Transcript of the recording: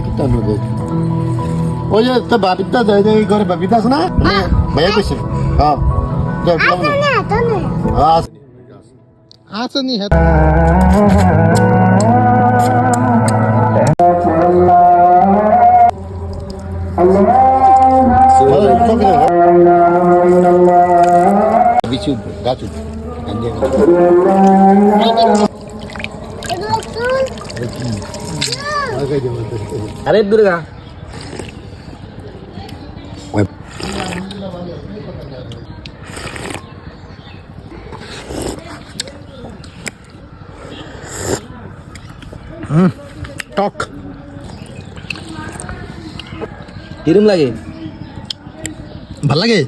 কিতা অনুভব ওই যে তো বাবিতা যাই যাই করে বাবিতা আছে না ভাইয়া কইছে হ্যাঁ তো বললাম না হ্যাঁ বিচি গাছ। আরে দুর্গা টক কিরম লাগে ভালো লাগে?